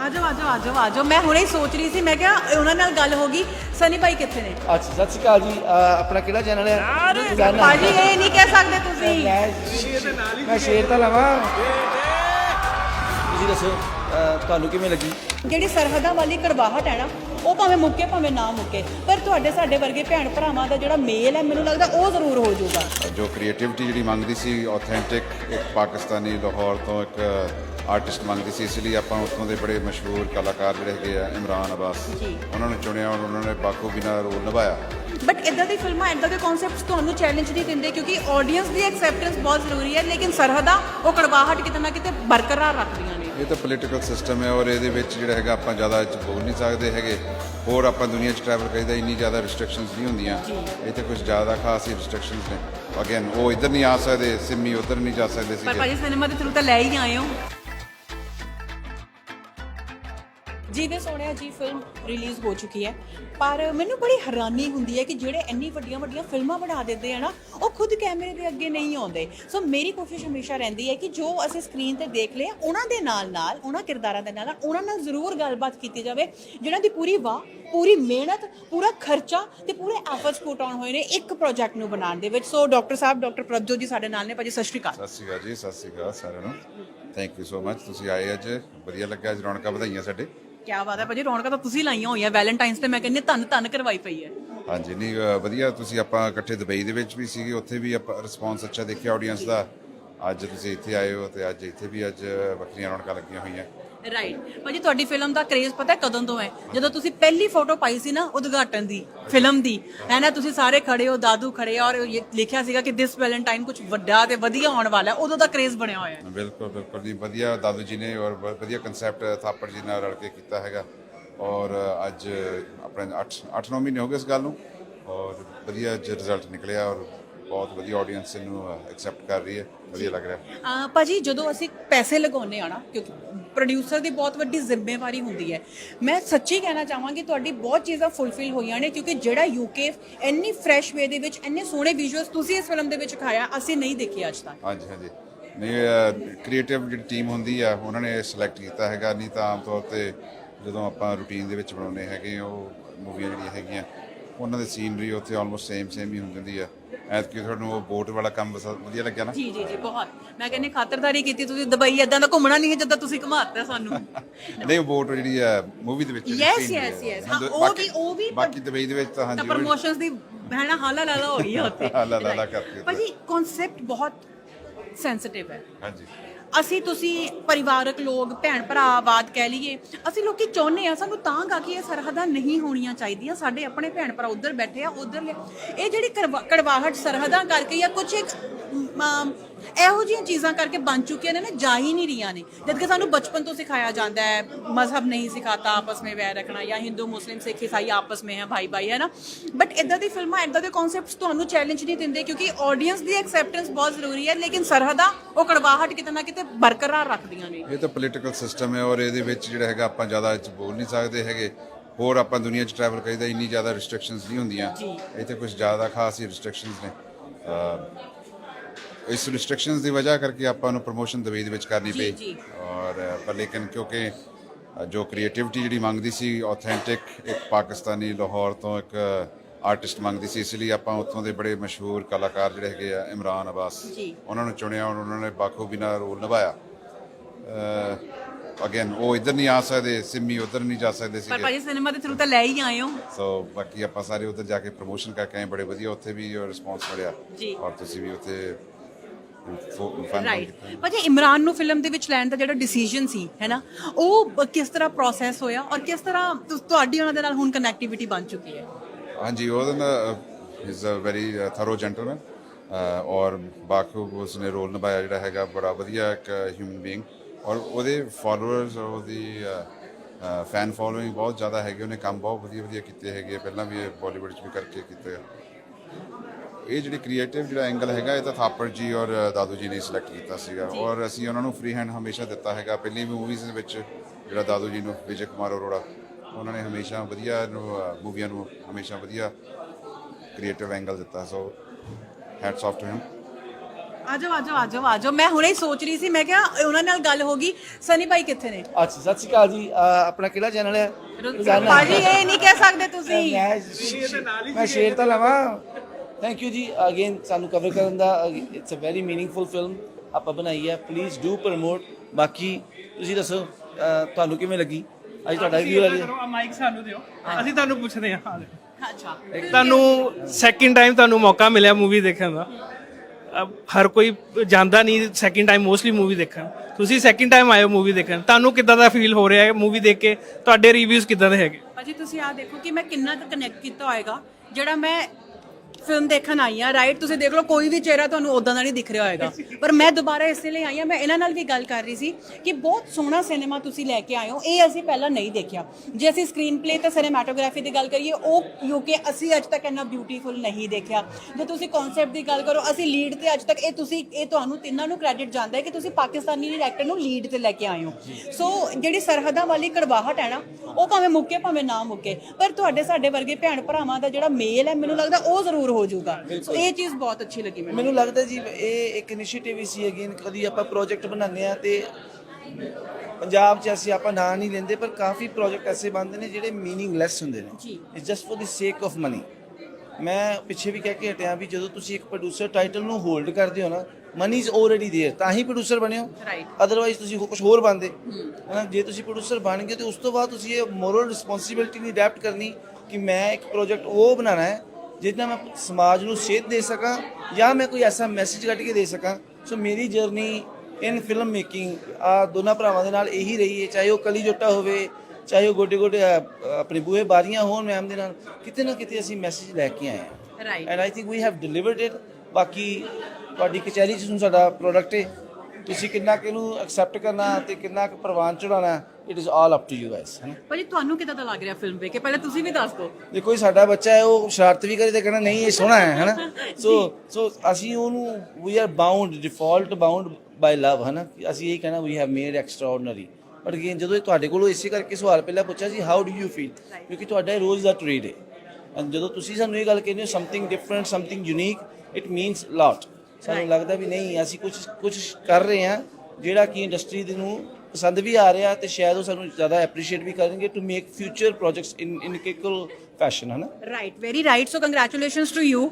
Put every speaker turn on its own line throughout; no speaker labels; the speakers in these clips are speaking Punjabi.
ਆਜੋ ਆਜੋ ਆਜੋ ਆਜੋ। ਮੈਂ ਹੁਣੇ ਹੀ ਸੋਚ ਰਹੀ ਸੀ ਮੈਂ ਕਿਹਾ ਉਹਨਾਂ ਨਾਲ ਗੱਲ ਹੋ ਗਈ। ਸਨੀ ਭਾਈ ਕਿੱਥੇ ਨੇ?
ਅੱਛਾ ਸਤਿ ਸ਼੍ਰੀ ਅਕਾਲ ਜੀ। ਅਹ ਆਪਣਾ ਕਿਹੜਾ ਚੈਨਲ ਹੈ? ਚੈਨਲ
ਭਾਜੀ ਇਹ ਨਹੀਂ ਕਹਿ ਸਕਦੇ ਤੁਸੀਂ।
ਮੈਂ ਮੈਂ ਸ਼ੇਰ ਤਾਂ ਲਵਾਂ। ਤੁਸੀਂ ਦੱਸੋ ਅਹ ਤੁਹਾਨੂੰ ਕਿਵੇਂ ਲੱਗੀ?
ਜਿਹੜੀ ਸਰਹੱਦਾਂ ਵਾਲੀ ਕੜਵਾਹਟ ਹੈ ਨਾ ਉਹ ਭਾਵੇਂ ਮੁੱਕੇ ਭਾਵੇਂ ਨਾ ਮੁੱਕੇ ਪਰ ਤੁਹਾਡੇ ਸਾਡੇ ਵਰਗੇ ਭੈਣ ਭਰਾਵਾਂ ਦਾ ਜਿਹੜਾ ਮੇਲ ਹੈ ਮੈਨੂੰ ਲੱਗਦਾ ਉਹ ਜ਼ਰੂਰ ਹੋ ਜਾਊਗਾ।
ਜੋ ਕ੍ਰੀਏਟੀਵਿਟੀ ਜਿਹੜੀ ਮੰਗਦੀ ਸੀ ਆਥੈਂਟਿਕ ਇੱਕ ਪਾਕਿਸਤਾਨੀ ਲਾਹੌਰ ਤੋਂ ਇੱਕ ਆਰਟਿਸਟ ਮੰਗਦੀ ਸੀ ਇਸ ਲਈ ਆਪਾਂ ਉੱਥੋਂ ਦੇ ਬੜੇ ਮਸ਼ਹੂਰ ਕਲਾਕਾਰ ਜਿਹੜੇ ਹੈਗੇ ਆ ਇਮਰਾਨ ਅਬਾਸ
ਜੀ।
ਉਹਨਾਂ ਨੂੰ ਚੁਣਿਆ ਔਰ ਉਹਨਾਂ ਨੇ ਬਾਖੂਬੀ ਨਾਲ ਰੋਲ ਨਿਭਾਇਆ।
ਬਟ ਇਦਾਂ ਦੀ ਫਿਲਮਾਂ ਇਦਾਂ ਦੇ ਕਨਸੈਪਟਸ ਤੁਹਾਨੂੰ ਚੈਲੰਜ ਨਹੀਂ ਦਿੰਦੇ ਕਿਉਂਕਿ ਆਡੀਅנס ਦੀ ਐਕਸੈਪਟੈਂਸ ਬਹੁਤ ਜ਼ਰੂਰੀ ਹੈ ਲੇਕਿਨ ਸਰਹੱਦਾਂ ਉਹ ਕੜਵਾਹਟ ਕਿਤੇ ਨਾ ਕਿਤੇ ਬਰਕਰਾਰ ਰੱਖਦੀਆਂ ਨੇ।
ਇਹ ਤਾਂ ਪੋਲੀਟੀਕਲ ਸਿਸਟਮ ਹੈ ਔਰ ਇਹਦੇ ਵਿੱਚ ਜਿਹੜਾ ਹੈਗਾ ਆਪਾਂ ਜ਼ਿਆਦਾ ਇਹ 'ਚ ਬੋਲ ਨਹੀਂ ਸਕਦੇ ਹੈਗੇ। ਹੋਰ ਆਪਾਂ ਦੁਨੀਆ 'ਚ ਟਰੈਵਲ ਕਰੀਦਾ ਇੰਨੀ ਜ਼ਿਆਦਾ ਰਿਸਟ੍ਰਿਕਸ਼ਨਸ ਨਹੀਂ ਹੁੰਦੀਆਂ। ਤੇ ਕੁਝ ਜ਼ਿਆਦਾ ਖਾਸ ਹੀ ਰਿਸਟ੍ਰਿਕਸ਼ਨਸ ਨੇ। ਅਗੇਨ ਉਹ ਇੱਧਰ ਨਹੀਂ ਆ ਸਕਦੇ ਸਿੰਮੀ ਉੱਧਰ ਨਹੀਂ ਜਾ ਸਕਦੇ
ਪਰ
ਸੀਗੇ।
ਭਾਜੀ ਸਿਨੇਮਾ ਦੇ ਥਰੂ ਤਾਂ ਲੈ ਹੀ ਆਏ ਹੋ। ਜੀਵੇ ਸੋਹਣਿਆ ਜੀ ਫਿਲਮ ਰਿਲੀਜ਼ ਹੋ ਚੁੱਕੀ ਹੈ। ਪਰ ਮੈਨੂੰ ਬੜੀ ਹੈਰਾਨੀ ਹੁੰਦੀ ਹੈ ਕਿ ਜਿਹੜੇ ਇੰਨੀ ਵੱਡੀਆਂ ਵੱਡੀਆਂ ਫਿਲਮਾਂ ਬਣਾ ਦਿੰਦੇ ਆ ਨਾ, ਉਹ ਖੁਦ ਕੈਮਰੇ ਦੇ ਅੱਗੇ ਨਹੀਂ ਆਉਂਦੇ। ਸੋ ਮੇਰੀ ਕੋਸ਼ਿਸ਼ ਹਮੇਸ਼ਾ ਰਹਿੰਦੀ ਹੈ ਕਿ ਜੋ ਅਸੀਂ ਸਕਰੀਨ ਤੇ ਦੇਖ ਲਿਆ, ਉਹਨਾਂ ਦੇ ਨਾਲ ਨਾਲ, ਉਹਨਾਂ ਕਿਰਦਾਰਾਂ ਦੇ ਨਾਲ ਨਾਲ ਉਹਨਾਂ ਨਾਲ ਜ਼ਰੂਰ ਗੱਲਬਾਤ ਕੀਤੀ ਜਾਵੇ, ਜਿਨ੍ਹਾਂ ਦੀ ਪੂਰੀ ਵਾਹ, ਪੂਰੀ ਮਿਹਨਤ, ਪੂਰਾ ਖਰਚਾ ਤੇ ਪੂਰੇ ਐਫਰਟਸ ਪੁੱਟ ਆਨ ਹੋਏ ਨੇ ਇੱਕ ਪ੍ਰੋਜੈਕਟ ਨੂੰ ਬਣਾਉਣ ਦੇ ਵਿੱਚ। ਸੋ ਡਾਕਟਰ ਸਾਹਿਬ ਡਾਕਟਰ ਪ੍ਰਭਜੋਤ ਜੀ ਸਾਡੇ ਨਾਲ ਨੇ। ਭਾਜੀ, ਸਤਿ ਸ਼੍ਰੀ ਅਕਾਲ।
ਸਤਿ ਸ਼੍ਰੀ ਅਕਾਲ ਜੀ, ਸਤਿ ਸ਼੍ਰੀ ਅਕਾਲ ਸਾਰਿਆਂ ਨੂੰ। ਥੈਂਕ ਯੂ ਸੋ ਮਚ ਤੁਸੀਂ ਆਏ ਅੱਜ। ਵਧੀਆ ਲੱਗਾ ਅੱਜ ਰੌਣਕਾਂ ਵਧਾਈਆਂ ਸਾਡੇ।
ਕੀ ਬਾਤ ਹੈ ਭਾਜੀ ਰੌਣਕਾਂ ਤਾਂ ਤੁਸੀਂ ਲਾਈਆਂ ਹੋਈਆਂ ਵੈਲੈਂਟਾਈਨਸ ਤੇ ਮੈਂ ਕਹਿੰਦੀ ਧੰਨ ਧੰਨ ਕਰਵਾਈ ਪਈ ਹੈ।
ਹਾਂਜੀ ਨਹੀਂ ਅ, ਵਧੀਆ ਤੁਸੀਂ ਆਪਾਂ ਇਕੱਠੇ ਦੁਬਈ ਦੇ ਵਿੱਚ ਵੀ ਸੀਗੇ ਉੱਥੇ ਵੀ ਆਪਾਂ ਰਿਸਪੌਂਸ ਅੱਛਾ ਦੇਖਿਆ ਆਡੀਅנס ਦਾ। ਅੱਜ ਤੁਸੀਂ ਇੱਥੇ ਆਏ ਹੋ ਤੇ ਅੱਜ ਇੱਥੇ ਵੀ ਅੱਜ ਵੱਖਰੀਆਂ ਰੌਣਕਾਂ ਲੱਗੀਆਂ ਹੋਈਆਂ।
ਰਾਈਟ ਭਾਜੀ, ਤੁਹਾਡੀ ਫਿਲਮ ਦਾ ਕ੍ਰੇਜ਼ ਪਤਾ ਕਦੋਂ ਤੋਂ ਹੈ? ਜਦੋਂ ਤੁਸੀਂ ਪਹਿਲੀ ਫੋਟੋ ਪਾਈ ਸੀ ਨਾ ਉਦਘਾਟਨ ਦੀ ਫਿਲਮ ਦੀ, ਹੈ ਨਾ, ਤੁਸੀਂ ਸਾਰੇ ਖੜੇ ਹੋ, ਦਾਦੂ ਖੜੇ ਆ, ਔਰ ਇਹ ਲਿਖਿਆ ਸੀਗਾ ਕਿ ਦਿਸ ਵੈਲੈਂਟਾਈਨ ਕੁਝ ਵੱਡਾ ਤੇ ਵਧੀਆ ਆਉਣ ਵਾਲਾ ਹੈ। ਉਦੋਂ ਦਾ ਕ੍ਰੇਜ਼ ਬਣਿਆ ਹੋਇਆ ਹੈ।
ਬਿਲਕੁਲ ਬਿਲਕੁਲ ਜੀ, ਵਧੀਆ ਦਾਦੂ ਜੀ ਨੇ ਔਰ ਵਧੀਆ ਕਨਸੈਪਟ ਥਾਪੜ ਜੀ ਨਾਲ ਰਲ ਕੇ ਕੀਤਾ ਹੈਗਾ। ਔਰ ਅੱਜ ਆਪਣੇ 8 8-9 ਮਹੀਨੇ ਹੋ ਗਏ ਇਸ ਗੱਲ ਨੂੰ, ਔਰ ਵਧੀਆ ਰਿਜ਼ਲਟ ਨਿਕਲਿਆ ਔਰ ਬਹੁਤ ਵਧੀਆ ਆਡੀਅנס ਇਹਨੂੰ ਐਕਸੈਪਟ ਕਰ ਰਹੀ ਹੈ। ਵਧੀਆ ਲੱਗ ਰਿਹਾ।
ਆ ਭਾਜੀ ਜਦੋਂ ਅਸੀਂ ਪੈਸੇ ਲਗਾਉਨੇ ਆ ਨਾ ਕਿਉਂਕਿ ਪ੍ਰੋਡਿਊਸਰ ਦੀ ਬਹੁਤ ਵੱਡੀ ਜ਼ਿੰਮੇਵਾਰੀ ਹੁੰਦੀ ਹੈ ਮੈਂ ਸੱਚੀ ਕਹਿਣਾ ਚਾਹਾਂਗੀ ਤੁਹਾਡੀ ਬਹੁਤ ਚੀਜ਼ਾਂ ਫੁੱਲਫਿਲ ਹੋਈਆਂ ਨੇ ਕਿਉਂਕਿ ਜਿਹੜਾ ਯੂਕੇ ਇੰਨੀ ਫਰੈਸ਼ ਵੇ ਦੇ ਵਿੱਚ ਇੰਨੇ ਸੋਹਣੇ ਵਿਜ਼ੂਅਲਸ ਤੁਸੀਂ ਇਸ ਫਿਲਮ ਦੇ ਵਿੱਚ ਖਾਇਆ ਅਸੀਂ ਨਹੀਂ ਦੇਖੇ ਅੱਜ ਤੱਕ।
ਹਾਂਜੀ ਹਾਂਜੀ। ਨਹੀਂ ਕ੍ਰੀਏਟਿਵ ਜਿਹੜੀ ਟੀਮ ਹੁੰਦੀ ਆ ਉਹਨਾਂ ਨੇ ਸਿਲੈਕਟ ਕੀਤਾ ਹੈਗਾ ਨਹੀਂ ਤਾਂ ਆਮ ਤੌਰ ਤੇ ਜਦੋਂ ਆਪਾਂ ਰੂਟੀਨ ਦੇ ਵਿੱਚ ਬਣਾਉਂਦੇ ਹੈਗੇ ਉਹ ਮੂਵੀਆਂ ਜਿਹੜੀਆਂ ਹੈਗੀਆਂ ਉਹਨਾਂ ਦੀ ਸੀਨਰੀ ਉੱਥੇ ਆਲਮੋਸਟ ਸੇਮ ਸੇਮ ਹੀ ਹੁੰਦੀ ਆ। ਐਤਕੀ ਤੁਹਾਨੂੰ ਉਹ ਬੋਟ ਵਾਲਾ ਕੰਮ ਵਸ- ਵਧੀਆ ਲੱਗਿਆ ਨਾ?
ਜੀ ਜੀ ਜੀ ਬਹੁਤ। ਮੈਂ ਕਹਿੰਦੀ ਖਾਤਰਦਾਰੀ ਕੀਤੀ ਤੁਸੀਂ ਦੁਬਈ ਇਦਾਂ ਦਾ ਘੁੰਮਣਾ ਨਹੀਂ ਹੈ ਜਿੱਦਾਂ ਤੁਸੀਂ ਘੁਮਾਤਾ ਸਾਨੂੰ।
ਨਹੀਂ ਉਹ ਬੋਟ ਜਿਹੜੀ ਆ ਮੂਵੀ ਦੇ ਵਿੱਚ ਜਿਹੜੀ
Yes, yes, ਹਾਂ, ਉਹ
ਬਾਕੀ-
ਵੀ- ਉਹ ਵੀ
ਬਾਕੀ ਦੁਬਈ ਦੇ ਵਿੱਚ ਤਾਂ
ਤਾਂ
ਹਾਂਜੀ ਉਹ-
ਪ੍ਰਮੋਸ਼ਨਸ ਦੀ ਬਹਿਣਾ ਹਾਲਾ ਲਾਲਾ ਹੋ ਗਈ ਉੱਥੇ।
ਹਾਲਾ ਲਾਲਾ ਉੱਥੇ।
ਭਾਜੀ ਕਨਸੈਪਟ ਬਹੁਤ ਸੈਂਸਿਟਿਵ ਹੈ।
ਹਾਂਜੀ।
ਅਸੀਂ ਤੁਸੀਂ ਪਰਿਵਾਰਕ ਲੋਕ, ਭੈਣ ਭਰਾ ਭਰਾਵਾਦ ਕਹਿ ਲਈਏ, ਅਸੀਂ ਲੋਕੀ ਚਾਹੁੰਦੇ ਆ ਸਾਨੂੰ ਤਾਂ ਗਾ ਕਿ ਇਹ ਸਰਹੱਦਾਂ ਨਹੀਂ ਹੋਣੀਆਂ ਚਾਹੀਦੀਆਂ। ਸਾਡੇ ਆਪਣੇ ਭੈਣ ਭਰਾ ਉਧਰ ਬੈਠੇ ਆ, ਉਧਰ ਇਹ ਜਿਹੜੀ ਕਰਵਾ- ਕੜਵਾਹਟ ਸਰਹੱਦਾਂ ਕਰਕੇ ਜਾਂ ਕੁਝ ਇੱਕ ਇਹੋ ਜਿਹੀਆਂ ਚੀਜ਼ਾਂ ਕਰਕੇ ਬਣ ਚੁੱਕੀਆਂ ਨੇ ਨਾ ਜਾ ਹੀ ਨਹੀਂ ਰਹੀਆਂ ਨੇ। ਜਦ ਕਿ ਸਾਨੂੰ ਬਚਪਨ ਤੋਂ ਸਿਖਾਇਆ ਜਾਂਦਾ ਹੈ ਮਜ਼ਹਬ ਨਹੀਂ ਸਿਖਾਤਾ ਆਪਸ ਵਿੱਚ ਵੈਰ ਰੱਖਣਾ ਜਾਂ ਹਿੰਦੂ ਮੁਸਲਿਮ ਸਿੱਖ ਈਸਾਈ ਆਪਸ ਵਿੱਚ ਹੈ ਭਾਈ ਭਾਈ ਹੈ ਨਾ? ਬਟ ਇਦਾਂ ਦੀ ਫਿਲਮਾਂ ਇਦਾਂ ਦੇ ਕਨਸੈਪਟਸ ਤੁਹਾਨੂੰ ਚੈਲੰਜ ਨਹੀਂ ਦਿੰਦੇ ਕਿਉਂਕਿ ਆਡੀਅנס ਦੀ ਐਕਸੈਪਟੈਂਸ ਬਹੁਤ ਜ਼ਰੂਰੀ ਹੈ ਲੇਕਿਨ ਸਰਹੱਦਾਂ ਉਹ ਕੜਵਾਹਟ ਕਿਤੇ ਨਾ ਕਿਤੇ ਬਰਕਰਾਰ ਰੱਖਦੀਆਂ ਨੇ।
ਇਹ ਤਾਂ ਪੋਲੀਟੀਕਲ ਸਿਸਟਮ ਹੈ ਔਰ ਇਹਦੇ ਵਿੱਚ ਜਿਹੜਾ ਹੈਗਾ ਆਪਾਂ ਜ਼ਿਆਦਾ ਇਹ 'ਚ ਬੋਲ ਨਹੀਂ ਸਕਦੇ ਹੈਗੇ। ਹੋਰ ਆਪਾਂ ਦੁਨੀਆ 'ਚ ਟਰੈਵਲ ਕਰੀਦਾ ਇੰਨੀ ਜ਼ਿਆਦਾ ਰਿਸਟ੍ਰਿਕਸ਼ਨਸ ਨਹੀਂ ਹੁੰਦੀਆਂ। ਤੇ ਕੁਝ ਜ਼ਿਆਦਾ ਖਾਸ ਹੀ ਰਿਸਟ੍ਰਿਕਸ਼ਨਸ ਨੇ। ਇਸ ਰਿਸਟ੍ਰਿਕਸ਼ਨਸ ਦੀ ਵਜ੍ਹਾ ਕਰਕੇ ਆਪਾਂ ਨੂੰ ਪ੍ਰੋਮੋਸ਼ਨ ਦੁਬਈ ਦੇ ਵਿੱਚ ਕਰਨੀ ਪਈ। ਔਰ ਪਰ ਲੇਕਿਨ ਕਿਉਂਕਿ ਜੋ ਕ੍ਰੀਏਟੀਵਿਟੀ ਜਿਹੜੀ ਮੰਗਦੀ ਸੀ ਆਥੈਂਟਿਕ ਇੱਕ ਪਾਕਿਸਤਾਨੀ ਲਾਹੌਰ ਤੋਂ ਇੱਕ ਆਰਟਿਸਟ ਮੰਗਦੀ ਸੀ ਇਸ ਲਈ ਆਪਾਂ ਉੱਥੋਂ ਦੇ ਬੜੇ ਮਸ਼ਹੂਰ ਕਲਾਕਾਰ ਜਿਹੜੇ ਹੈਗੇ ਆ ਇਮਰਾਨ ਅਬਾਸ। ਉਹਨਾਂ ਨੂੰ ਚੁਣਿਆ ਔਰ ਉਹਨਾਂ ਨੇ ਬਾਖੂਬੀ ਨਾਲ ਰੋਲ ਨਿਭਾਇਆ ਅਗੇਨ ਉਹ ਇੱਧਰ ਨਹੀਂ ਆ ਸਕਦੇ ਸਿੰਮੀ ਉੱਧਰ ਨਹੀਂ ਜਾ ਸਕਦੇ
ਪਰ
ਸੀਗੇ
ਭਾਜੀ ਸਿਨੇਮਾ ਦੇ ਥਰੂ ਤਾਂ ਲੈ ਹੀ ਆਏ ਹੋ
ਸੋ ਬਾਕੀ ਆਪਾਂ ਸਾਰੇ ਉੱਧਰ ਜਾ ਕੇ ਪ੍ਰੋਮੋਸ਼ਨ ਕਰਕੇ ਆਏ ਬੜੇ ਵਧੀਆ ਉੱਥੇ ਵੀ ਰਿਸਪੌਂਸ ਮਿਲਿਆ। ਔਰ ਤੁਸੀਂ ਵੀ ਉੱਥੇ
ਰਾਈਟ ਭਾਜੀ ਇਮਰਾਨ ਨੂੰ ਫਿਲਮ ਦੇ ਵਿੱਚ ਲੈਣ ਦਾ ਜਿਹੜਾ ਡਿਸੀਜਨ ਸੀ ਹੈਨਾ ਉਹ ਬ- ਕਿਸ ਤਰ੍ਹਾਂ ਪ੍ਰੋਸੈਸ ਹੋਇਆ ਔਰ ਕਿਸ ਤਰ੍ਹਾਂ ਤੁ- ਤੁਹਾਡੀ ਉਹਨਾਂ ਦੇ ਨਾਲ ਹੁਣ ਕਨੈਕਟੀਵਿਟੀ ਬਣ ਚੁੱਕੀ ਹੈ?
ਹਾਂਜੀ ਉਹਦਾ ਨਾ is a very thorough gentleman ਔਰ ਬਾਖੂਬ ਉਸਨੇ ਰੋਲ ਨਿਭਾਇਆ ਜਿਹੜਾ ਹੈਗਾ ਬੜਾ ਵਧੀਆ ਇੱਕ ਹਿਊਮਨ ਬੀਇੰਗ ਔਰ ਉਹਦੇ ਫਾਲੋਅਰਸ ਉਹਦੀ ਫੈਨ ਫੋਲੋਇੰਗ ਬਹੁਤ ਜ਼ਿਆਦਾ ਹੈਗੀ ਉਹਨੇ ਕੰਮ ਬਹੁਤ ਵਧੀਆ ਵਧੀਆ ਕੀਤੇ ਹੈਗੇ। ਪਹਿਲਾਂ ਵੀ ਬਾਲੀਵੁੱਡ 'ਚ ਵੀ ਕਰਕੇ ਕੀਤੇ। ਇਹ ਜਿਹੜੀ ਕ੍ਰੀਏਟਿਵ ਜਿਹੜਾ ਐਂਗਲ ਹੈਗਾ ਇਹ ਤਾਂ ਥਾਪੜ ਜੀ ਔਰ ਦਾਦੂ ਜੀ ਨੇ ਸਿਲੈਕਟ ਕੀਤਾ ਸੀਗਾ ਔਰ ਅਸੀਂ ਉਹਨਾਂ ਨੂੰ ਫ੍ਰੀ ਹੈਂਡ ਹਮੇਸ਼ਾ ਦਿੱਤਾ ਹੈਗਾ। ਪਹਿਲੀ ਮੂਵੀਜ਼ ਦੇ ਵਿੱਚ ਜਿਹੜਾ ਦਾਦੂ ਜੀ ਨੂੰ ਵਿਜੇ ਕੁਮਾਰ ਅਰੋੜਾ ਉਹਨਾਂ ਨੇ ਹਮੇਸ਼ਾ ਵਧੀਆ ਨੂੰ ਮੂਵੀਆਂ ਨੂੰ ਹਮੇਸ਼ਾ ਵਧੀਆ ਕ੍ਰੀਏਟਿਵ ਐਂਗਲ ਦਿੱਤਾ। So hats off to him
ਆਜੋ ਆਜੋ ਆਜੋ ਆਜੋ। ਮੈਂ ਹੁਣੇ ਹੀ ਸੋਚ ਰਹੀ ਸੀ ਮੈਂ ਕਿਹਾ ਉਹਨਾਂ ਨਾਲ ਗੱਲ ਹੋ ਗਈ। ਸਨੀ ਭਾਈ ਕਿੱਥੇ ਨੇ?
ਅੱਛਾ ਸਤਿ ਸ਼੍ਰੀ ਅਕਾਲ ਜੀ। ਅਹ ਆਪਣਾ ਕਿਹੜਾ ਚੈਨਲ ਹੈ? ਰੋਜ਼ਾਨਾ।
ਭਾਜੀ ਇਹ ਨਹੀਂ ਕਹਿ ਸਕਦੇ ਤੁਸੀਂ।
ਮੈਂ ਮੈਂ ਸ਼ੇਰ ਤਾਂ ਲਵਾਂ। ਥੈਂਕ ਯੂ ਜੀ ਅਗੇਨ ਸਾਨੂੰ ਕਵਰ ਕਰਨ ਦਾ it's a very meaningful film ਆਪਾਂ ਬਣਾਈ ਹੈ ਪਲੀਜ਼ ਡੂ ਪ੍ਰਮੋਟ ਬਾਕੀ ਤੁਸੀਂ ਦੱਸੋ ਤੁਹਾਨੂੰ ਕਿਵੇਂ ਲੱਗੀ ਅੱਜ ਤੁਹਾਡਾ ਰਿਵਿਊ
ਆ ਮਾਈਕ ਸਾਨੂੰ ਦਿਓ ਅਸੀਂ ਤੁਹਾਨੂੰ ਪੁੱਛਦੇ ਹਾਂ
ਅੱਛਾ
ਤੁਹਾਨੂੰ ਸੈਕਿੰਡ ਟਾਈਮ ਤੁਹਾਨੂੰ ਮੌਕਾ ਮਿਲਿਆ ਮੂਵੀ ਦੇਖਣ ਦਾ ਅਬ ਹਰ ਕੋਈ ਜਾਂਦਾ ਨਹੀਂ ਸੈਕਿੰਡ ਟਾਈਮ ਮੋਸਟਲੀ ਮੂਵੀ ਦੇਖਣ ਤੁਸੀਂ ਸੈਕਿੰਡ ਟਾਈਮ ਆਏ ਹੋ ਮੂਵੀ ਦੇਖਣ ਤੁਹਾਨੂੰ ਕਿੱਦਾਂ ਦਾ ਫੀਲ ਹੋ ਰਿਹਾ ਹੈ ਮੂਵੀ ਦੇਖ ਕੇ ਤੁਹਾਡੇ ਰਿਵਿਊਜ਼ ਕਿੱਦਾਂ ਦੇ ਹੈਗੇ
ਭਾਜੀ ਤੁਸੀਂ ਆ ਦੇਖੋ ਕਿ ਮੈਂ ਕਿੰਨਾ ਕੁ ਕਨੈਕਟ ਕੀਤਾ ਹੋਏਗਾ ਜਿਹੜਾ ਮੈਂ ਫਿਲਮ ਦੇਖਣ ਆਈ ਆ ਰਾਈਟ ਤੁਸੀਂ ਦੇਖ ਲਓ, ਕੋਈ ਵੀ ਚਿਹਰਾ ਤੁਹਾਨੂੰ ਉਦਾਂ ਦਾ ਨਹੀਂ ਦਿਖ ਰਿਹਾ ਹੋਏਗਾ। ਪਰ ਮੈਂ ਦੁਬਾਰਾ ਇਸੇ ਲਈ ਆਈ ਆ ਮੈਂ ਇਹਨਾਂ ਨਾਲ ਵੀ ਗੱਲ ਕਰ ਰਹੀ ਸੀ ਕਿ ਬਹੁਤ ਸੋਹਣਾ ਸਿਨੇਮਾ ਤੁਸੀਂ ਲੈ ਕੇ ਆਏ ਹੋ, ਇਹ ਅਸੀਂ ਪਹਿਲਾਂ ਨਹੀਂ ਦੇਖਿਆ। ਜੇ ਅਸੀਂ ਸਕਰੀਨ ਪਲੇ ਤੇ ਸਿਨੇਮੈਟੋਗ੍ਰਾਫੀ ਦੀ ਗੱਲ ਕਰੀਏ, ਉਹ ਯੂਕੇ ਅਸੀਂ ਅੱਜ ਤੱਕ ਇੰਨਾ ਬਿਊਟੀਫੁਲ ਨਹੀਂ ਦੇਖਿਆ। ਜੇ ਤੁਸੀਂ ਕਨਸੈਪਟ ਦੀ ਗੱਲ ਕਰੋ, ਅਸੀਂ ਲੀਡ ਤੇ ਅੱਜ ਤੱਕ ਇਹ ਤੁਸੀਂ, ਇਹ ਤੁਹਾਨੂੰ ਤਿੰਨਾਂ ਨੂੰ ਕ੍ਰੈਡਿਟ ਜਾਂਦਾ ਹੈ ਕਿ ਤੁਸੀਂ ਪਾਕਿਸਤਾਨੀ ਡਾਇਰੈਕਟਰ ਨੂੰ ਲੀਡ ਤੇ ਲੈ ਕੇ ਆਏ ਹੋ। ਸੋ ਜਿਹੜੀ ਸਰਹੱਦਾਂ ਵਾਲੀ ਕੜਵਾਹਟ ਹੈ ਨਾ, ਉਹ ਭਾਵੇਂ ਮੁੱਕੇ, ਭਾਵੇਂ ਨਾ ਮੁੱਕੇ, ਪਰ ਤੁਹਾਡੇ, ਸਾਡੇ ਵਰਗੇ ਭੈਣ ਭਰਾਵਾਂ ਦਾ ਜਿਹੜਾ ਮੇਲ ਹੈ, ਮੈਨੂੰ ਲੱਗਦਾ ਉਹ ਜ਼ਰੂਰ ਦੂਰ ਹੋ ਜਾਊਗਾ। ਸੋ ਇਹ ਚੀਜ਼ ਬਹੁਤ ਅੱਛੀ ਲੱਗੀ ਮੈਨੂੰ।
ਮੈਨੂੰ ਲੱਗਦਾ ਜੀ ਇਹ ਇੱਕ ਇਨੀਸ਼ੀਏਟਿਵ ਹੀ ਸੀ ਅਗੇਨ ਕਦੀ ਆਪਾਂ ਪ੍ਰੋਜੈਕਟ ਬਣਾਉਂਦੇ ਆ ਤੇ ਪੰਜਾਬ 'ਚ ਅਸੀਂ ਆਪਾਂ ਨਾਂ ਨਹੀਂ ਲੈਂਦੇ ਪਰ ਕਾਫੀ ਪ੍ਰੋਜੈਕਟ ਐਸੇ ਬਣਦੇ ਨੇ ਜਿਹੜੇ ਮੀਨਿੰਗਲੈਸ ਹੁੰਦੇ ਨੇ।
ਜੀ।
ਇਟਸ ਜਸਟ ਫॉर ਦੀ ਸੇਕ ਆਫ ਮਨੀ ਮੈਂ ਪਿੱਛੇ ਵੀ ਕਹਿ ਕੇ ਹਟਿਆ ਵੀ ਜਦੋਂ ਤੁਸੀਂ ਇੱਕ ਪ੍ਰੋਡਿਊਸਰ ਟਾਈਟਲ ਨੂੰ ਹੋਲਡ ਕਰਦੇ ਹੋ ਨਾ ਮਨੀ ਇਜ਼ ਆਲਰੇਡੀ देयर ਤਾਂ ਹੀ ਪ੍ਰੋਡਿਊਸਰ ਬਣਿਓ
Right.
ਅਦਰਵਾਈਜ਼ ਤੁਸੀਂ ਕੁਝ ਹੋਰ ਬਣਦੇ। ਹਨਾ ਜੇ ਤੁਸੀਂ ਪ੍ਰੋਡਿਊਸਰ ਬਣ ਗਏ ਤੇ ਉਸ ਤੋਂ ਬਾਅਦ ਤੁਸੀਂ ਇਹ ਮੋਰਲ ਰਿਸਪੌਂਸਿਬਿਲਟੀ ਨਹੀਂ ਅਡਾਪਟ ਕਰਨੀ ਕਿ ਮੈਂ ਇੱਕ ਪ੍ਰੋਜੈਕਟ ਉਹ ਬਣਾਉਣਾ ਹੈ ਨਾਲ ਮੈਂ ਸਮਾਜ ਨੂੰ ਸੇਧ ਦੇ ਸਕਾਂ ਜਾਂ ਮੈਂ ਕੋਈ ਐਸਾ ਮੈਸੇਜ ਕੱਢ ਕੇ ਦੇ ਸਕਾਂ। ਸੋ ਮੇਰੀ ਜਰਨੀ ਇਨ ਫਿਲਮ ਮੇਕਿੰਗ ਆ ਦੋਨਾਂ ਭਰਾਵਾਂ ਦੇ ਨਾਲ ਇਹੀ ਰਹੀ ਹੈ। ਚਾਹੇ ਉਹ ਕਲੀ ਜੋਟਾ ਹੋਵੇ ਚਾਹੇ ਉਹ ਗੋਡੇ ਗੋਡੇ ਆਪਣੇ ਬੂਹੇ ਬਾਰੀਆਂ ਹੋਣ ਮੈਮ ਦੇ ਨਾਲ ਕਿਤੇ ਨਾ ਕਿਤੇ ਅਸੀਂ ਮੈਸੇਜ ਲੈ ਕੇ ਆਏ ਹਾਂ।
Right
and I think we have delivered it ਬਾਕੀ ਤੁਹਾਡੀ ਕਚਹਿਰੀ 'ਚ ਸਾਡਾ ਪ੍ਰੋਡਕਟ ਹੈ ਤੁਸੀਂ ਕਿੰਨਾ ਕਿ ਇਹਨੂੰ ਐਕਸੈਪਟ ਕਰਨਾ ਤੇ ਕਿੰਨਾ ਕੁ ਪ੍ਰਵਾਨ ਚੜਾਉਣਾ it is all up to you guys ਹੈ
ਭਾਜੀ ਤੁਹਾਨੂੰ ਕਿਦਾਂ ਦਾ ਲੱਗ ਰਿਹਾ ਫਿਲਮ ਵੇਖ ਕੇ? ਪਹਿਲੇ ਤੁਸੀਂ ਵੀ ਦੱਸ ਦਿਓ।
ਦੇਖੋ ਇਹ ਸਾਡਾ ਬੱਚਾ ਹੈ ਉਹ ਸ਼ਰਾਰਤ ਵੀ ਕਰੇ ਤੇ ਕਹਿਣਾ ਨਹੀਂ ਇਹ ਸੋਹਣਾ ਹੈ ਹਨਾ? ਸੋ ਸੋ ਅਸੀਂ ਉਹਨੂੰ we are bound default bound by love ਹਨਾ? ਅਸੀਂ ਇਹ ਕਹਿਣਾ we have made extraordinary but again ਜਦੋਂ ਇਹ ਤੁਹਾਡੇ ਕੋਲੋਂ ਇਸੇ ਕਰਕੇ ਸਵਾਲ ਪਹਿਲਾਂ ਪੁੱਛਿਆ ਸੀ ਹਾਊ ਡੂ ਯੂ ਫੀਲ ਕਿਉਂਕਿ ਤੁਹਾਡਾ ਇਹ ਰੋਜ਼ ਦਾ ਟ੍ਰੇਡ ਹੈ। ਐਂਡ ਜਦੋਂ ਤੁਸੀਂ ਸਾਨੂੰ ਇਹ ਗੱਲ ਕਹਿੰਦੇ ਹੋ something different something unique it means lot ਸਾਨੂੰ ਲੱਗਦਾ ਵੀ ਨਹੀਂ ਅਸੀਂ ਕੁਝ ਕੁਝ ਕਰ ਰਹੇ ਹਾਂ ਜਿਹੜਾ ਕਿ ਇੰਡਸਟਰੀ ਦੇ ਨੂੰ ਪਸੰਦ ਵੀ ਆ ਰਿਹਾ ਤੇ ਸ਼ਾਇਦ ਉਹ ਸਾਨੂੰ ਜ਼ਿਆਦਾ ਐਪਰੀਸ਼ੀਏਟ ਵੀ ਕਰਨਗੇ to make future projects in in equal fashion ਹਨਾ
Right, very right. So congratulations to you.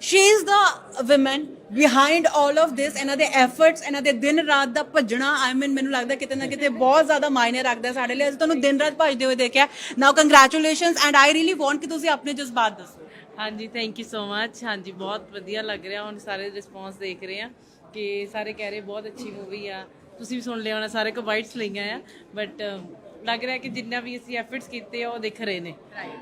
She is the woman behind all of this. ਇਹਨਾਂ ਦੇ efforts, ਇਹਨਾਂ ਦੇ ਦਿਨ ਰਾਤ ਦਾ ਭੱਜਣਾ I mean ਮੈਨੂੰ ਲੱਗਦਾ ਕਿਤੇ ਨਾ ਕਿਤੇ ਬਹੁਤ ਜ਼ਿਆਦਾ ਮਾਇਨੇ ਰੱਖਦਾ ਹੈ ਸਾਡੇ ਲਈ ਅਸੀਂ ਤੁਹਾਨੂੰ ਦਿਨ ਰਾਤ ਭੱਜਦੇ ਹੋਏ ਦੇਖਿਆ now congratulations and I really want ਕਿ ਤੁਸੀਂ ਆਪਣੇ ਜਜ਼ਬਾਤ ਦੱਸੋ
ਹਾਂਜੀ ਥੈਂਕ ਯੂ ਸੋ ਮੱਚ ਹਾਂਜੀ ਬਹੁਤ ਵਧੀਆ ਲੱਗ ਰਿਹਾ। ਹੁਣ ਸਾਰੇ ਰਿਸਪੌਂਸ ਦੇਖ ਰਹੇ ਆ ਕਿ ਸਾਰੇ ਕਹਿ ਰਹੇ ਬਹੁਤ ਅੱਛੀ ਮੂਵੀ ਆ। ਤੁਸੀਂ ਵੀ ਸੁਣ ਲਿਆ ਹੋਣਾ ਸਾਰੇ ਕੋ ਵਾਈਟਸ ਲਈਆਂ ਆ। ਬਟ ਲੱਗ ਰਿਹਾ ਕਿ ਜਿੰਨਾ ਵੀ ਅਸੀਂ ਐਫਰਟਸ ਕੀਤੇ ਆ ਉਹ ਦਿਖ ਰਹੇ ਨੇ।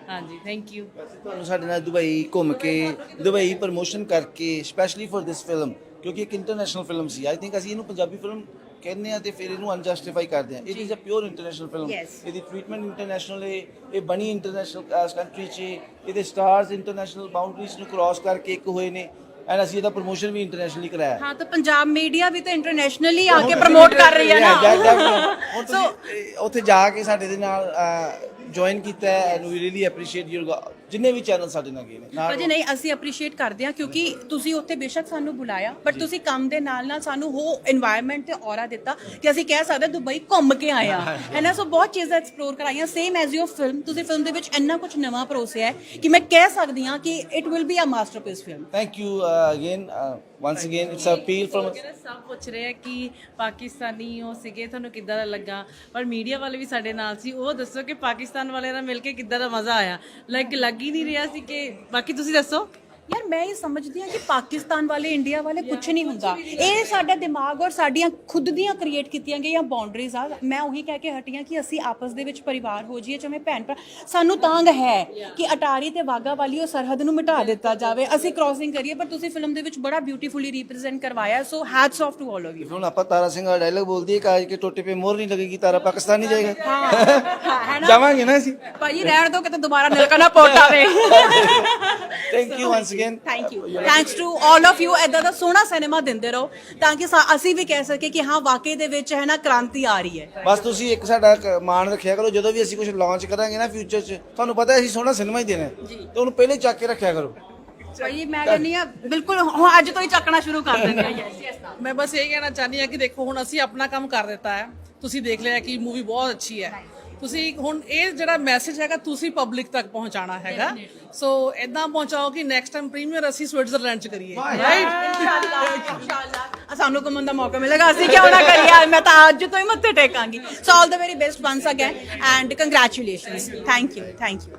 ਹਾਂਜੀ ਥੈਂਕ ਯੂ
ਤੁਹਾਨੂੰ ਸਾਡੇ ਨਾਲ ਦੁਬਈ ਘੁੰਮ ਕੇ ਦੁਬਈ ਪ੍ਰਮੋਸ਼ਨ ਕਰਕੇ ਸਪੈਸ਼ਲੀ ਫॉर ਦਿਸ ਫਿਲਮ ਕਿਉਂਕਿ ਇੱਕ ਇੰਟਰਨੈਸ਼ਨਲ ਫਿਲਮ ਸੀ। ਆਈ ਥਿੰਕ ਅਸੀਂ ਇਹਨੂੰ ਪੰਜਾਬੀ ਫਿਲਮ ਕਹਿੰਦੇ ਆ ਤੇ ਫਿਰ ਇਹਨੂੰ ਅਨਜਸਟੀਫਾਈ ਕਰਦੇ ਆ। It is a pure international film. ਇਹਦੀ ਟ੍ਰੀਟਮੈਂਟ ਇੰਟਰਨੈਸ਼ਨਲ ਇਹ ਬਣੀ ਇੰਟਰਨੈਸ਼ਨਲ ਕੰਟਰੀ 'ਚ। ਇਹਦੇ ਸਟਾਰਸ ਇੰਟਰਨੈਸ਼ਨਲ ਬਾਉਂਡਰੀਜ਼ ਨੂੰ ਕ੍ਰਾਸ ਕਰਕੇ ਇੱਕ ਹੋਏ ਨੇ। ਐਂਡ ਅਸੀਂ ਇਹਦਾ ਪ੍ਰਮੋਸ਼ਨ ਵੀ ਇੰਟਰਨੈਸ਼ਨਲੀ ਕਰਾਇਆ।
ਹਾਂ ਤਾਂ ਪੰਜਾਬ ਮੀਡੀਆ ਵੀ ਤਾਂ ਇੰਟਰਨੈਸ਼ਨਲੀ ਆ ਕੇ ਪ੍ਰਮੋਟ ਕਰ ਰਹੀ ਹੈ ਨਾ।
ਹੁਣ ਤੁਸੀਂ ਉੱਥੇ ਜਾ ਕੇ ਸਾਡੇ ਦੇ ਨਾਲ ਜੁਆਇਨ ਕੀਤਾ and we really appreciate your ਜਿੰਨੇ ਵੀ ਚੈਨਲ ਸਾਡੇ ਨਾਲ ਗਏ ਨੇ ਪਰ
ਜੀ ਨਹੀਂ ਅਸੀਂ ਅਪਰੀਸ਼ੀਏਟ ਕਰਦੇ ਹਾਂ ਕਿਉਂਕਿ ਤੁਸੀਂ ਉੱਥੇ ਬੇਸ਼ੱਕ ਸਾਨੂੰ ਬੁਲਾਇਆ ਬਟ ਤੁਸੀਂ ਕੰਮ ਦੇ ਨਾਲ ਨਾਲ ਸਾਨੂੰ ਉਹ এনवायरमेंट ਤੇ ਔਰਾ ਦਿੱਤਾ ਕਿ ਅਸੀਂ ਕਹਿ ਸਕਦੇ ਦੁਬਈ ਘੁੰਮ ਕੇ ਆਏ ਆ ਹੈਨਾ ਸੋ ਬਹੁਤ ਚੀਜ਼ਾਂ ਐਕਸਪਲੋਰ ਕਰਾਈਆਂ ਸੇਮ ਐਜ਼ ਯੋਰ ਫਿਲਮ ਤੁਸੀਂ ਫਿਲਮ ਦੇ ਵਿੱਚ ਇੰਨਾ ਕੁਝ ਨਵਾਂ ਪਰੋਸਿਆ ਹੈ ਕਿ ਮੈਂ ਕਹਿ ਸਕਦੀ ਹਾਂ ਕਿ it will be a masterpiece film
thank you again once again it's a appeal
from ਸਭ ਪੁੱਛ ਰਹੇ ਆ ਕਿ ਪਾਕਿਸਤਾਨੀ ਹੋ ਸੀਗੇ ਤੁਹਾਨੂੰ ਕਿੱਦਾਂ ਦਾ ਲੱਗਾ? ਪਰ ਮੀਡੀਆ ਵਾਲੇ ਵੀ ਸਾਡੇ ਨਾਲ ਸੀ ਉਹ ਦੱਸੋ ਕਿ ਪਾਕਿਸਤਾਨ ਵਾਲੇ ਨਾਲ ਮਿਲ ਕੇ ਕਿੱਦਾਂ ਦਾ ਮਜ਼ਾ ਆਇਆ? ਲਾਈਕ ਲੱਗ ਹੀ ਨਹੀਂ ਰਿਹਾ ਸੀ ਕਿ ਬਾਕੀ ਤੁਸੀਂ ਦੱਸੋ।
ਯਾਰ ਮੈਂ ਇਹ ਸਮਝਦੀ ਹਾਂ ਕਿ ਪਾਕਿਸਤਾਨ ਵਾਲੇ ਇੰਡੀਆ ਵਾਲੇ ਕੁਝ ਨਹੀਂ ਹੁੰਦਾ। ਇਹ ਸਾਡਾ ਦਿਮਾਗ ਔਰ ਸਾਡੀਆਂ ਖੁਦ ਦੀਆਂ ਕ੍ਰੀਏਟ ਕੀਤੀਆਂ ਗਈਆਂ ਬਾਉਂਡਰੀਜ਼ ਆ। ਮੈਂ ਉਹੀ ਕਹਿ ਕੇ ਹਟੀ ਹਾਂ ਕਿ ਅਸੀਂ ਆਪਸ ਦੇ ਵਿੱਚ ਪਰਿਵਾਰ ਹੋ ਜਾਈਏ ਜਿਵੇਂ ਭੈਣ ਭਰਾ। ਸਾਨੂੰ ਤਾਂਗ ਹੈ ਕਿ ਅਟਾਰੀ ਤੇ ਵਾਗਾ ਵਾਲੀ ਉਹ ਸਰਹੱਦ ਨੂੰ ਮਿਟਾ ਦਿੱਤਾ ਜਾਵੇ। ਅਸੀਂ ਕ੍ਰਾਸਿੰਗ ਕਰੀਏ ਪਰ ਤੁਸੀਂ ਫਿਲਮ ਦੇ ਵਿੱਚ ਬੜਾ ਬਿਊਟੀਫੁਲੀ ਰਿਪਰੈਜ਼ੈਂਟ ਕਰਵਾਇਆ so hats off to all of you
ਹੁਣ ਆਪਾਂ ਤਾਰਾ ਸਿੰਘ ਦਾ ਡਾਇਲੌਗ ਬੋਲਦੀ ਹੈ ਕਿ ਅੱਜ ਕੇ ਟੋਟੇ ਪੇ ਮੋਹਰ ਨਹੀਂ ਲੱਗੇਗੀ ਤਾਰਾ ਪਾਕਿਸਤਾਨ ਨਹੀਂ ਜਾਏਗਾ।
ਹਾਂ ਹੈ ਨਾ?
ਜਾਵਾਂਗੇ ਨਾ ਅਸੀਂ।
ਭਾਈ ਰਹਿਣ ਦੋ ਕਿਤੇ ਦੁਬਾਰਾ ਨਿਲਕਾ ਨਾ ਪੋਟ ਆਵੇ।
Thank you once again
thank you thanks to 올 of you ਐਦਾਂ ਦਾ ਸੋਹਣਾ ਸਿਨੇਮਾ ਦਿੰਦੇ ਰਹੋ ਤਾਂ ਕਿ ਸਾ- ਅਸੀਂ ਵੀ ਕਹਿ ਸਕੀਏ ਕਿ ਹਾਂ ਵਾਕਈ ਦੇ ਵਿੱਚ ਹੈ ਨਾ ਕ੍ਰਾਂਤੀ ਆ ਰਹੀ ਹੈ।
ਬਸ ਤੁਸੀਂ ਇੱਕ ਸਾਡਾ ਕ- ਮਾਣ ਰੱਖਿਆ ਕਰੋ। ਜਦੋਂ ਵੀ ਅਸੀਂ ਕੁਝ ਲਾਂਚ ਕਰਾਂਗੇ ਨਾ ਫਿਊਚਰ 'ਚ ਤੁਹਾਨੂੰ ਪਤਾ ਹੈ ਅਸੀਂ ਸੋਹਣਾ ਸਿਨੇਮਾ ਹੀ ਦੇਣਾ ਹੈ। ਤੇ ਉਹਨੂੰ ਪਹਿਲੇ ਚੱਕ ਕੇ ਰੱਖਿਆ ਕਰੋ।
ਭਾਈ ਮੈਂ ਕਹਿੰਨੀ ਆ ਬਿਲਕੁਲ ਹੁਣ ਅੱਜ ਤੋਂ ਹੀ ਚੱਕਣਾ ਸ਼ੁਰੂ ਕਰ ਦਿੰਦੇ ਆ ਯੈਸ ਯੈਸ
ਮੈਂ ਬਸ ਇਹ ਕਹਿਣਾ ਚਾਹਨੀ ਹਾਂ ਕਿ ਦੇਖੋ ਹੁਣ ਅਸੀਂ ਆਪਣਾ ਕੰਮ ਕਰ ਦਿੱਤਾ ਹੈ। ਤੁਸੀਂ ਦੇਖ ਲਿਆ ਕਿ ਮੂਵੀ ਬਹੁਤ ਅੱਛੀ ਹੈ। ਤੁਸੀਂ ਹੁਣ ਇਹ ਜਿਹੜਾ ਮੈਸੇਜ ਹੈਗਾ ਤੁਸੀਂ ਪਬਲਿਕ ਤੱਕ ਪਹੁੰਚਾਉਣਾ ਹੈਗਾ। ਸੋ ਇਦਾਂ ਪਹੁੰਚਾਓ ਕਿ ਨੈਕਸਟ ਟਾਈਮ ਪ੍ਰੀਮੀਅਰ ਅਸੀਂ ਸਵਿਟਜ਼ਰਲੈਂਡ ਚ ਕਰੀਏ ਰਾਈਟ
ਇਨਸ਼ਾਅੱਲਾ ਸਾਨੂੰ ਘੁੰਮਣ ਦਾ ਮੌਕਾ ਮਿਲੇਗਾ ਅਸੀਂ ਕਿਉਂ ਨਾ ਕਰੀਏ? ਮੈਂ ਤਾਂ ਅੱਜ ਤੋਂ ਹੀ ਮੱਥੇ ਟੇਕਾਂਗੀ। So all the very best once again and congratulations thank you thank you